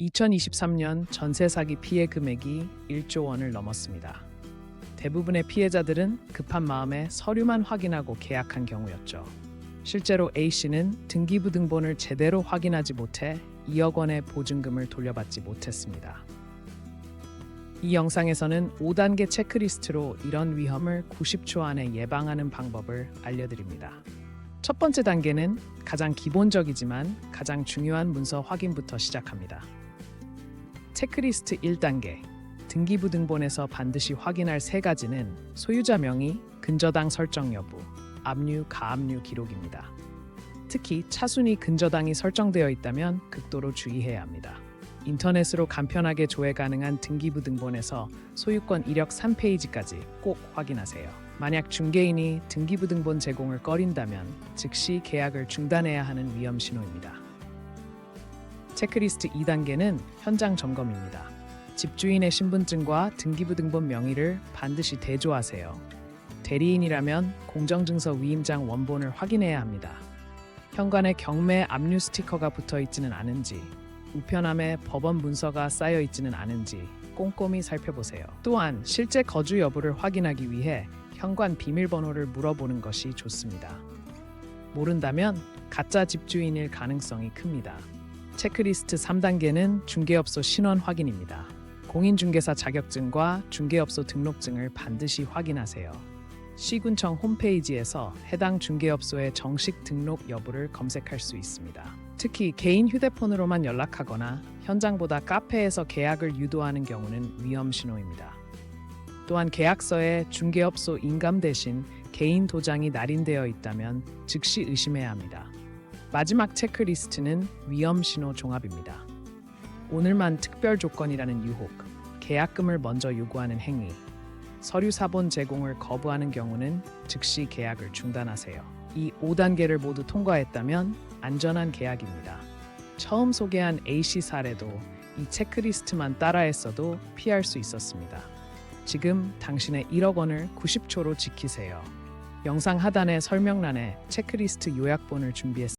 2023년 전세 사기 피해 금액이 1조 원을 넘었습니다. 대부분의 피해자들은 급한 마음에 서류만 확인하고 계약한 경우였죠. 실제로 A 씨는 등기부등본을 제대로 확인하지 못해 2억 원의 보증금을 돌려받지 못했습니다. 이 영상에서는 5단계 체크리스트로 이런 위험을 90초 안에 예방하는 방법을 알려드립니다. 첫 번째 단계는 가장 기본적이지만 가장 중요한 문서 확인부터 시작합니다. 체크리스트 1단계 등기부등본에서 반드시 확인할 세 가지는 소유자 명의, 근저당 설정 여부, 압류, 가압류 기록입니다. 특히 차순위 근저당이 설정되어 있다면 극도로 주의해야 합니다. 인터넷으로 간편하게 조회 가능한 등기부등본에서 소유권 이력 3페이지까지 꼭 확인하세요. 만약 중개인이 등기부등본 제공을 꺼린다면 즉시 계약을 중단해야 하는 위험 신호입니다. 체크리스트 2단계는 현장 점검입니다. 집주인의 신분증과 등기부등본 명의를 반드시 대조하세요. 대리인이라면 공정증서 위임장 원본을 확인해야 합니다. 현관에 경매 압류 스티커가 붙어 있지는 않은지, 우편함에 법원 문서가 쌓여 있지는 않은지 꼼꼼히 살펴보세요. 또한 실제 거주 여부를 확인하기 위해 현관 비밀번호를 물어보는 것이 좋습니다. 모른다면 가짜 집주인일 가능성이 큽니다. 체크리스트 3단계는 중개업소 신원 확인입니다. 공인중개사 자격증과 중개업소 등록증을 반드시 확인하세요. 시군청 홈페이지에서 해당 중개업소의 정식 등록 여부를 검색할 수 있습니다. 특히 개인 휴대폰으로만 연락하거나 현장보다 카페에서 계약을 유도하는 경우는 위험 신호입니다. 또한 계약서에 중개업소 인감 대신 개인 도장이 날인되어 있다면 즉시 의심해야 합니다. 마지막 체크리스트는 위험 신호 종합입니다. 오늘만 특별 조건이라는 유혹, 계약금을 먼저 요구하는 행위, 서류 사본 제공을 거부하는 경우는 즉시 계약을 중단하세요. 이 5단계를 모두 통과했다면 안전한 계약입니다. 처음 소개한 A씨 사례도 이 체크리스트만 따라했어도 피할 수 있었습니다. 지금 당신의 1억 원을 90초로 지키세요. 영상 하단의 설명란에 체크리스트 요약본을 준비했습니다.